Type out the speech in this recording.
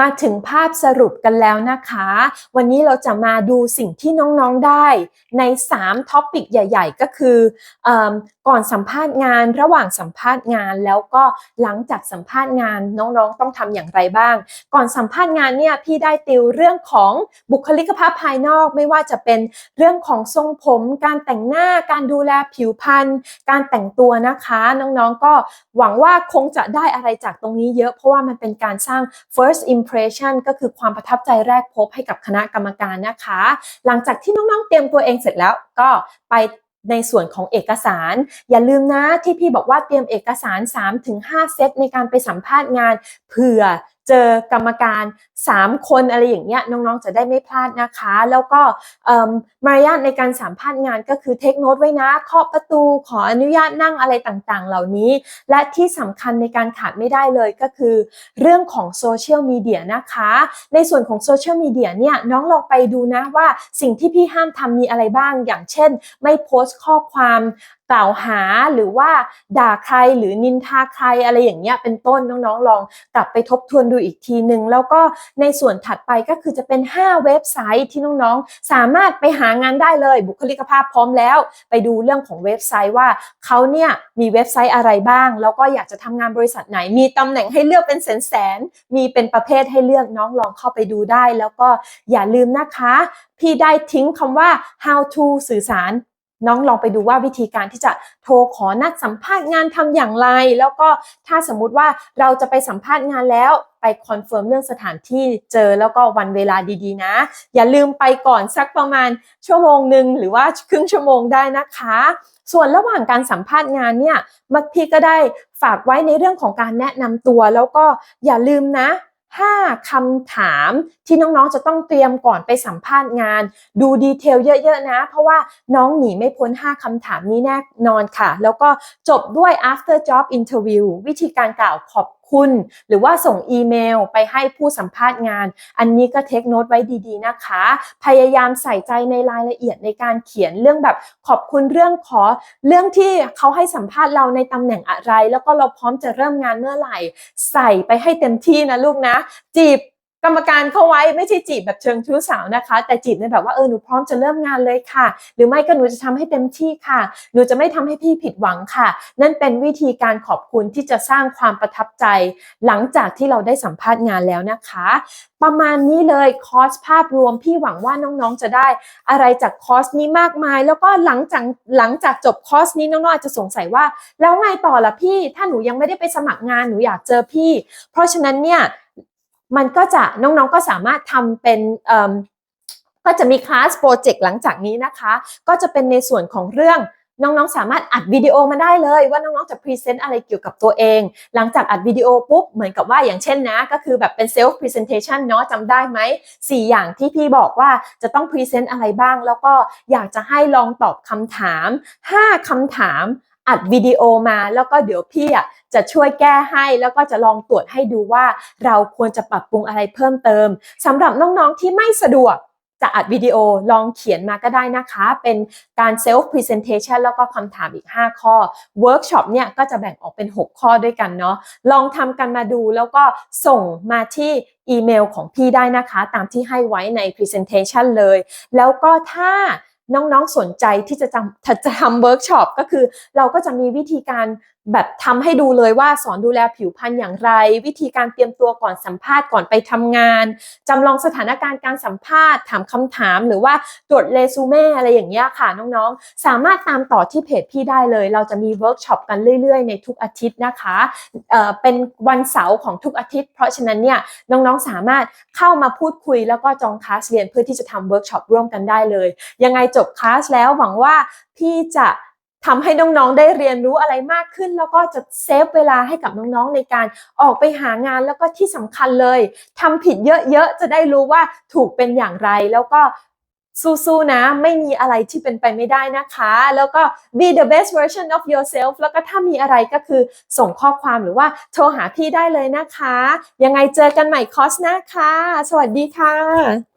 มาถึงภาพสรุปกันแล้วนะคะ วันนี้เราจะมาดูสิ่งที่น้องๆได้ใน3ท็อปิกใหญ่ ๆ ก็คืออก่อนสัมภาษณ์งานระหว่างสัมภาษณ์งาน แล้วก็หลังจากสัมภาษณ์งานน้องๆ ต้องทำอย่างไรบ้าง ก่อนสัมภาษณ์งานเนี่ยพี่ได้ติวเรื่องของบุคลิกภาพภายนอกไม่ว่าจะเป็นเรื่องของทรงผม การแต่งหน้าการดูแลผิวพรรณการแต่งตัวนะคะน้องๆก็หวังว่าคงจะได้อะไรจากตรงนี้เยอะเพราะว่ามันเป็นการสร้าง first impression pression ก็คือความประทับใจแรกพบให้กับคณะกรรมการนะคะ หลังจากที่น้องๆเตรียมตัวเองเสร็จแล้วก็ไปในส่วนของเอกสาร อย่าลืมนะที่พี่บอกว่าเตรียมเอกสาร 3-5 เซตในการไปสัมภาษณ์งานเผื่อ เจอกรรมการ 3 คนอะไรอย่างเงี้ยน้องๆจะได้ไม่พลาดนะคะ แล้วก็มารยาทในการสัมภาษณ์งานก็คือเทคโนตไว้นะเคาะประตูขออนุญาตนั่งอะไรต่างๆ เหล่านี้ และที่สำคัญในการขาดไม่ได้เลยก็คือ เรื่องของโซเชียลมีเดียนะคะ ในส่วนของโซเชียลมีเดียเนี่ยน้องลองไปดูนะว่าสิ่งที่พี่ห้ามทำมีอะไรบ้าง อย่างเช่น ไม่โพสต์ข้อความ กล่าวหาหรือว่าด่าใครหรือนินทาใครอะไรอย่างเงี้ยเป็นต้นน้องๆ ลองกลับไปทบทวนดูอีกทีหนึ่งแล้วก็ในส่วนถัดไปก็คือจะเป็น 5 เว็บไซต์ที่น้องๆ สามารถไปหางานได้เลยบุคลิกภาพพร้อมแล้ว ไปดูเรื่องของเว็บไซต์ว่าเขาเนี่ยมีเว็บไซต์อะไรบ้าง แล้วก็อยากจะทำงานบริษัทไหน มีตำแหน่งให้เลือกเป็นแสนๆมีเป็นประเภทให้เลือกน้องลองเข้าไปดูได้ แล้วก็อย่าลืมนะคะ พี่ได้ทิ้งคำว่า how to สื่อสาร น้องลองไปดูว่าวิธีการที่จะโทรขอนัดสัมภาษณ์งานทำอย่างไร แล้วก็ถ้าสมมุติว่าเราจะไปสัมภาษณ์งานแล้วไปคอนเฟิร์มเรื่องสถานที่เจอแล้วก็วันเวลาดีๆ นะ อย่าลืมไปก่อนสักประมาณชั่วโมงหนึ่งหรือว่าครึ่งชั่วโมงได้นะคะ ส่วนระหว่างการสัมภาษณ์งานเนี่ยมักพี่ก็ได้ฝากไว้ในเรื่องของการแนะนำตัว แล้วก็อย่าลืมนะ 5คำถามที่น้องๆจะต้องเตรียมก่อนไปสัมภาษณ์งาน ดูดีเทลเยอะๆนะ เพราะว่าน้องหนีไม่พ้น 5คำถามนี้แน่นอนค่ะ แล้วก็จบด้วย after job interview วิธีการกล่าวขอบ คุณ หรือว่าส่งอีเมลไปให้ผู้สัมภาษณ์งาน อันนี้ก็เทคโนตไว้ดีๆนะคะ พยายามใส่ใจในรายละเอียดในการเขียนเรื่องแบบขอบคุณเรื่องขอ เรื่องที่เขาให้สัมภาษณ์เราในตำแหน่งอะไร แล้วก็เราพร้อมจะเริ่มงานเมื่อไหร่ ใส่ไปให้เต็มที่นะลูกนะ จีบ กรรมการเข้าไว้ไม่ใช่จีบแบบเชิงชู้สาวนะคะ แต่จีบในแบบว่าเออหนูพร้อมจะเริ่มงานเลยค่ะ หรือไม่ก็หนูจะทำให้เต็มที่ค่ะ หนูจะไม่ทำให้พี่ผิดหวังค่ะ นั่นเป็นวิธีการขอบคุณที่จะสร้างความประทับใจ หลังจากที่เราได้สัมภาษณ์งานแล้วนะคะ ประมาณนี้เลยคอร์สภาพรวมพี่หวังว่าน้องๆจะได้ อะไรจากคอร์สนี้มากมาย แล้วก็หลังจากหลังจากจบคอร์สนี้น้องๆอาจจะสงสัยว่า แล้วไงต่อล่ะพี่ ถ้าหนูยังไม่ได้ไปสมัครงานหนูอยากเจอพี่ เพราะฉะนั้นเนี่ย มันก็จะน้องๆก็สามารถทำเป็นก็จะมีคลาสโปรเจกต์หลังจากนี้นะคะ ก็จะเป็นในส่วนของเรื่องน้องๆ สามารถอัดวิดีโอมาได้เลย ว่าน้องๆ จะพรีเซนต์อะไรเกี่ยวกับตัวเอง หลังจากอัดวิดีโอปุ๊บ เหมือนกับว่าอย่างเช่นนะ ก็คือแบบเป็นเซลฟ์พรีเซนเทชันเนาะจำได้ไหม 4 อย่างที่พี่บอกว่าจะต้องพรีเซนต์อะไรบ้าง แล้วก็อยากจะให้ลองตอบคำถาม 5คำถาม อัดวิดีโอมาแล้วก็เดี๋ยวพี่อะจะช่วยแก้ให้แล้วก็จะลองตรวจให้ดูว่าเราควรจะปรับปรุงอะไรเพิ่มเติมสำหรับน้องๆที่ไม่สะดวกจะอัดวิดีโอลองเขียนมาก็ได้นะคะ เป็นการเซลฟ์พรีเซนเทชันแล้วก็คำถามอีก 5 ข้อเวิร์กช็อปเนี่ยก็จะแบ่งออกเป็น 6 ข้อด้วยกันเนาะลองทำกันมาดูแล้วก็ส่งมาที่อีเมลของพี่ได้นะคะ ตามที่ให้ไว้ใน Presentation เลย แล้วก็ถ้า น้องๆสนใจที่จะจะจะทำเวิร์กช็อปก็คือ เราก็จะมีวิธีการแบบทำให้ดูเลยว่าสอนดูแลผิวพรรณอย่างไร วิธีการเตรียมตัวก่อนสัมภาษณ์ก่อนไปทำงานจำลองสถานการณ์การสัมภาษณ์ถามคำถาม หรือว่าตรวจเรซูเม่อะไรอย่างเงี้ยค่ะน้องๆ สามารถตามต่อที่เพจพี่ได้เลย เราจะมีเวิร์กช็อปกันเรื่อยๆ ในทุกอาทิตย์นะคะเเป็นวันเสาร์ของทุกอาทิตย์ เพราะฉะนั้นเนี่ยน้องๆสามารถเข้ามาพูดคุยแล้วก็จองคลาสเรียนเพื่อที่จะทำเวิร์กช็อปร่วมกันได้เลย ยังไงจบคลาสแล้วหวังว่าพี่จะทำให้น้องๆได้เรียนรู้อะไรมากขึ้น แล้วก็จะเซฟเวลาให้กับน้องๆในการออกไปหางานแล้วก็ที่สำคัญเลยทำผิดเยอะๆจะได้รู้ว่าถูกเป็นอย่างไรแล้วก็สู้ๆนะ ไม่มีอะไรที่เป็นไปไม่ได้นะคะ แล้วก็ be the best version of yourself แล้วก็ถ้ามีอะไรก็คือส่งข้อความหรือว่าโทรหาพี่ได้เลยนะคะ ยังไงเจอกันใหม่คอสหน้าค่ะ สวัสดีค่ะ